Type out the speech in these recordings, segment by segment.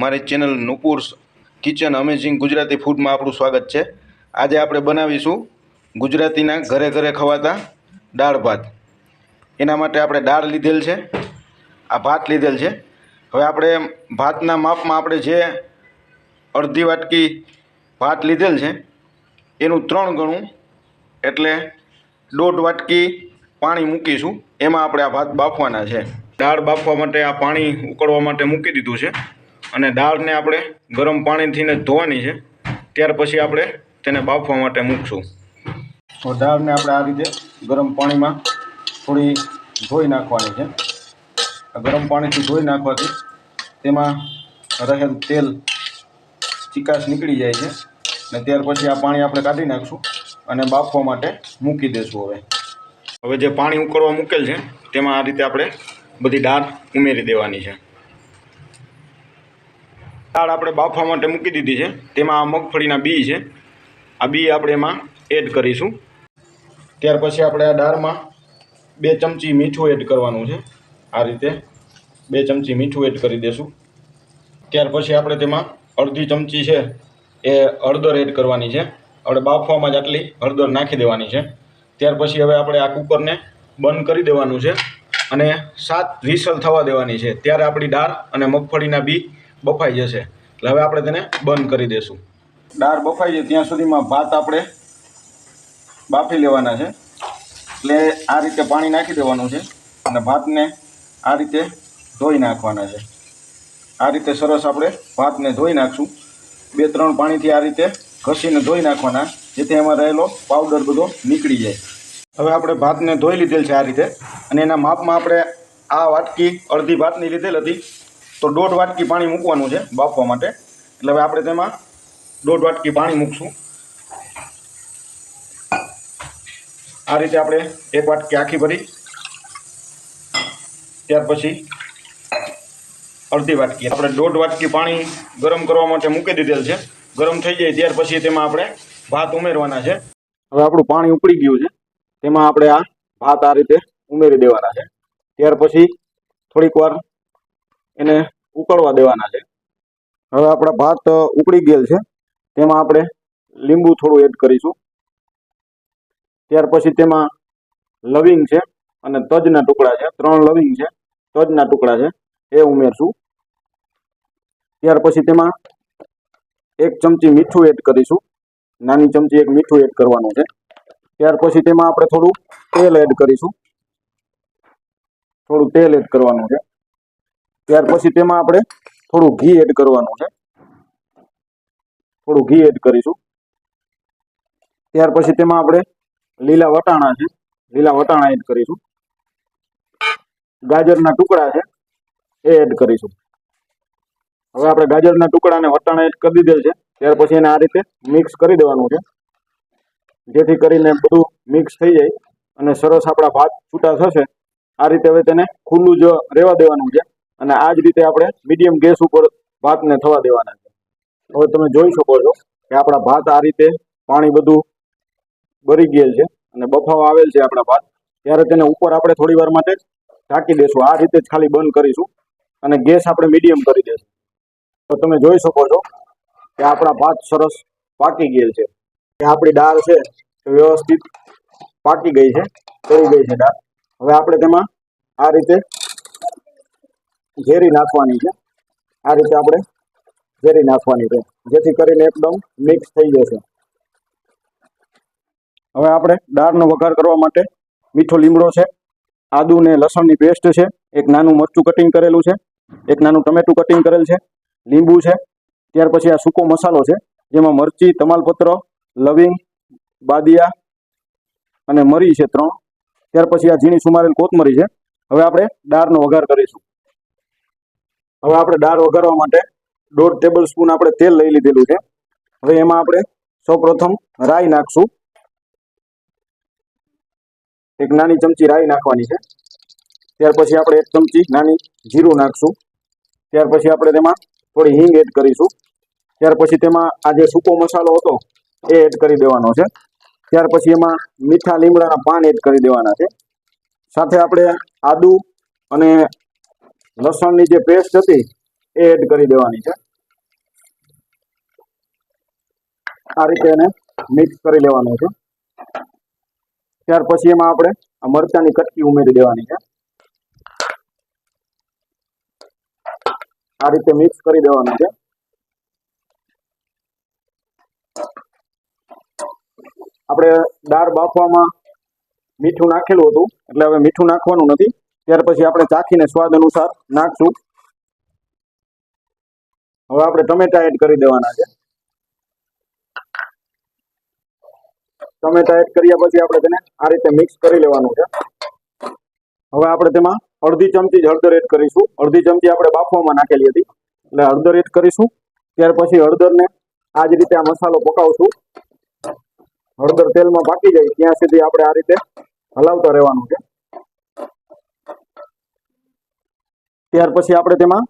મારી channel Nupur's kitchen amazing Gujarati ફૂડમાં આપણું સ્વાગત છે. આજે આપણે બનાવીશું ગુજરાતીના ઘરે ઘરે ખવાતા દાળ ભાત. એના માટે આપણે દાળ લીધેલ છે, આ ભાત લીધેલ છે. હવે આપણે ભાતના માપમાં આપણે જે અડધી વાટકી ભાત લીધેલ છે, એનું ત્રણ ગણું એટલે દોઢ વાટકી પાણી મૂકીશું. એમાં આપણે આ ભાત બાફવાના છે. દાળ બાફવા માટે આ પાણી ઉકળવા માટે મૂકી દીધું છે. અને દાળને આપણે ગરમ પાણીથી ને ધોવાની છે. ત્યાર પછી આપણે તેને બાફવા માટે મૂકશું. તો દાળને આપણે આ રીતે ગરમ પાણીમાં થોડી ધોઈ નાખવાની છે. ગરમ પાણીથી ધોઈ નાખવાથી તેમાં રહેલ તેલ ચિકાશ નીકળી જાય છે. અને ત્યાર પછી આ પાણી આપણે કાઢી નાખશું અને બાફવા માટે મૂકી દઈશું હવે. હવે જે પાણી ઉકળવા મૂકેલ છે, તેમાં આ રીતે આપણે બધી દાળ ઉમેરી દેવાની છે. દાળ આપણે બાફવા માટે મૂકી દીધી છે. તેમાં આ મગફળીના બી છે. આ બી આપણે એમાં એડ કરીશું. ત્યાર પછી આપણે આ દાળમાં બે ચમચી મીઠું એડ કરવાનું છે. આ રીતે બે ચમચી મીઠું એડ કરી દઈશું ત્યાર પછી આપણે તેમાં અડધી ચમચી છે એ હળદર એડ કરવાની છે. આપણે બાફવામાં જ આટલી હળદર નાખી દેવાની છે. ત્યાર પછી હવે આપણે આ કુકરને બંધ કરી દેવાનું છે અને સાત વિસલ થવા દેવાની છે. ત્યારે આપણી દાળ અને મગફળીના બી બફાઈ જશે. એટલે હવે આપણે તેને બંધ કરી દઈશું દાળ બફાઈ જાય ત્યાં સુધીમાં ભાત આપણે બાફી લેવાના છે. એટલે આ રીતે પાણી નાખી દેવાનું છે અને ભાતને આ રીતે ધોઈ નાખવાના છે. આ રીતે સરસ આપણે ભાતને ધોઈ નાખશું. બે, ત્રણ પાણીથી આ રીતે ઘસીને ધોઈ નાખવાના, જેથી એમાં રહેલો પાવડર બધો નીકળી જાય. હવે આપણે ભાતને ધોઈ લીધેલ છે આ રીતે. અને એના માપમાં આપણે આ વાટકી અડધી ભાતની લીધેલ હતી. તો દોઢ વાટકી પાણી મૂકવાનું છે બાફવા માટે. એટલે હવે આપણે તેમાં દોઢ વાટકી પાણી મૂકશું. આ રીતે આપણે એક વાટકી આખી ભરી. ત્યાર પછી અડધી વાટકી. આપણે દોઢ વાટકી પાણી ગરમ કરવા માટે મૂકી દીધેલ છે. ગરમ થઈ જાય ત્યાર પછી તેમાં આપણે ભાત ઉમેરવાના છે. હવે આપણું પાણી ઉકળી ગયું છે. તેમાં આપણે આ ભાત આ રીતે ઉમેરી દેવાના છે. ત્યાર પછી થોડીક વાર એને ઉકળવા દેવાના છે. હવે આપણા ભાત ઉકળી ગયેલ છે. તેમાં આપણે લીંબુ થોડું એડ કરીશું. ત્યાર પછી તેમાં લવિંગ છે અને તજના ટુકડા છે. ત્રણ લવિંગ છે. તજના ટુકડા છે. એ ઉમેરશું. ત્યાર પછી તેમાં એક ચમચી મીઠું એડ કરીશું. નાની ચમચી એક મીઠું એડ કરવાનું છે. ત્યાર પછી તેમાં આપણે થોડું તેલ એડ કરીશું. થોડું તેલ એડ કરવાનું છે. ત્યાર પછી તેમાં આપણે થોડું ઘી એડ કરવાનું છે. થોડું ઘી એડ કરીશું. ત્યાર પછી તેમાં આપણે લીલા વટાણા છે. લીલા વટાણા એડ કરીશું. ગાજરના ટુકડા છે, એ એડ કરીશું. હવે આપણે ગાજરના ટુકડા અને વટાણા એડ કરી દીધેલ છે. ત્યાર પછી એને આ રીતે મિક્સ કરી દેવાનું છે. જેથી કરીને બધું મિક્સ થઈ જાય અને સરસ આપણા ભાત છૂટા થશે. આ રીતે હવે તેને ખુલ્લું જ રહેવા દેવાનું છે. અને આ જ રીતે આપણે મીડિયમ ગેસ ઉપર ભાતને થવા દેવાના છે. હવે તમે જોઈ શકો છો કે આપણા ભાત આ રીતે પાણી બધું બળી ગયેલ છે અને બફાવ આવેલ છે આપણા ભાત. ત્યારે તેને ઉપર આપણે થોડી વાર માટે ઢાંકી દેશું. આ રીતે જ ખાલી બંધ કરીશું અને ગેસ આપણે મીડિયમ કરી દઈશું તો તમે જોઈ શકો છો કે આપણા ભાત સરસ પાકી ગયેલ છે. કે આપણી દાળ છે વ્યવસ્થિત પાકી ગઈ છે થઈ ગઈ છે દાળ. હવે આપણે તેમાં આ રીતે ઝેરી નાખવાની છે. આ રીતે આપણે ઝેરી નાખવાની છે. જેથી કરીને એકદમ મિક્સ થઈ જશે. હવે આપણે દાળનો વઘાર કરવા માટે મીઠો લીમડો છે, આદુ ને લસણની પેસ્ટ છે, એક નાનું મરચું કટિંગ કરેલું છે, એક નાનું ટમેટું કટિંગ કરેલ છે, લીંબુ છે, ત્યાર પછી આ સૂકો મસાલો છે, જેમાં મરચી, તમાલપત્ર, લવિંગ, બાદિયા અને મરી છે ત્રણ. ત્યાર પછી આ ઝીણી સુમારેલ કોથમરી છે. હવે આપણે દાળનો વઘાર કરીશું. હવે આપણે દાળ વઘારવા માટે દોઢ ટેબલ સ્પૂન આપણે તેલ લઈ લીધેલું છે. હવે એમાં આપણે સૌપ્રથમ રાઈ નાખશું. એક નાની ચમચી રાઈ નાખવાની છે. ત્યાર પછી આપણે એક ચમચી નાની જીરું નાખશું. ત્યાર પછી આપણે તેમાં થોડી હિંગ એડ કરીશું. ત્યાર પછી તેમાં આ જે સૂકો મસાલો હતો, એ એડ કરી દેવાનો છે. ત્યાર પછી એમાં મીઠા લીમડાના પાન એડ કરી દેવાના છે. સાથે આપણે આદુ અને લસણની જે પેસ્ટ હતી, એ એડ કરી દેવાની છે. આ રીતે એને મિક્સ કરી લેવાનું છે. ત્યાર પછી એમાં આપણે આ મરચાની કટકી ઉમેરી દેવાની છે. આ રીતે મિક્સ કરી દેવાનું છે. આપણે દાળ બાફવામાં મીઠું નાખેલું હતું, એટલે હવે મીઠું નાખવાનું નથી. ત્યાર પછી આપણે ચાખીને સ્વાદ અનુસાર નાખશું. હવે આપણે ટમેટા એડ કરી દેવાના છે. ટમેટા એડ કર્યા પછી આપણે તેને આ રીતે મિક્સ કરી લેવાનું છે. હવે આપણે તેમાં અડધી ચમચી જ હળદર એડ કરીશું. અડધી ચમચી આપણે બાફવામાં નાખેલી હતી. એટલે હળદર એડ કરીશું. ત્યાર પછી હળદરને આ જ રીતે આ મસાલો પકાવશું. હળદર તેલમાં પાકી જાય ત્યાં સુધી આપણે આ રીતે હલાવતા રહેવાનું છે. ત્યાર પછી આપણે તેમાં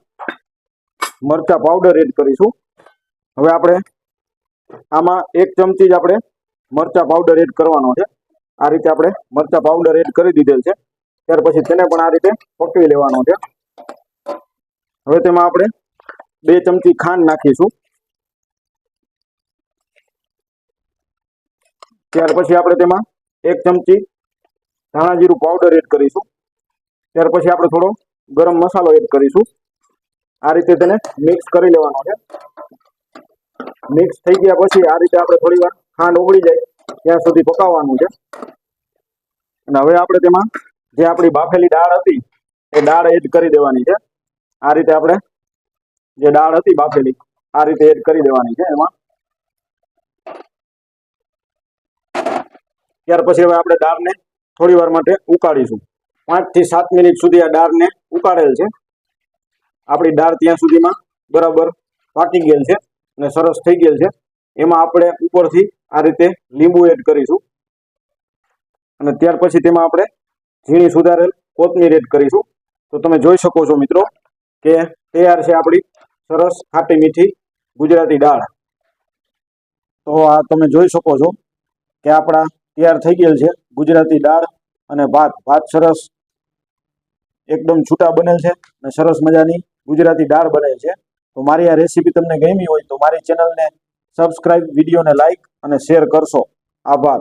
મરચા પાવડર એડ કરીશું. હવે આપણે આમાં એક ચમચી જ આપણે મરચા પાવડર એડ કરવાનો છે. આ રીતે આપણે મરચા પાવડર એડ કરી દીધેલ છે. ત્યાર પછી તેને પણ આ રીતે પકવી લેવાનો છે. હવે તેમાં આપણે બે ચમચી ખાંડ નાખીશું. ત્યાર પછી આપણે તેમાં એક ચમચી ધાણા જીરું પાવડર એડ કરીશું. ત્યાર પછી આપણે થોડો ગરમ મસાલો એડ કરીશું. આ રીતે તેને મિક્સ કરી લેવાનો છે. મિક્સ થઈ ગયા પછી આ રીતે આપણે થોડી વાર ખાંડ ઓગળી જાય ત્યાં સુધી પકાવવાનું છે. અને હવે આપણે તેમાં જે આપણી બાફેલી દાળ હતી, એ દાળ એડ કરી દેવાની છે. આ રીતે આપણે જે દાળ હતી બાફેલી, આ રીતે એડ કરી દેવાની છે એમાં. ત્યાર પછી હવે આપણે દાળને થોડી વાર માટે ઉકાળીશું. પાંચથી સાત મિનિટ સુધી આ દાળને ઉકાળેલ છે. આપણી દાળ ત્યાં સુધીમાં બરાબર પાકી ગયેલ છે અને સરસ થઈ ગયેલ છે. એમાં આપણે ઉપરથી આ રીતે લીંબુ એડ કરીશું. અને ત્યાર પછી તેમાં આપણે ઝીણી સુધારેલ કોથમીર એડ કરીશું. તો તમે જોઈ શકો છો મિત્રો કે તૈયાર છે આપણી સરસ ખાટી મીઠી ગુજરાતી દાળ તો આ તમે જોઈ શકો છો કે આપણા તૈયાર થઈ ગયેલ છે ગુજરાતી દાળ અને ભાત. ભાત સરસ એકદમ છૂટા બનેલ છે અને સરસ મજાની ગુજરાતી દાળ બનેલ છે. તો મારી આ રેસીપી તમને ગમી હોય તો મારી ચેનલને સબસ્ક્રાઈબ વિડીયોને લાઈક અને શેર કરશો. આભાર.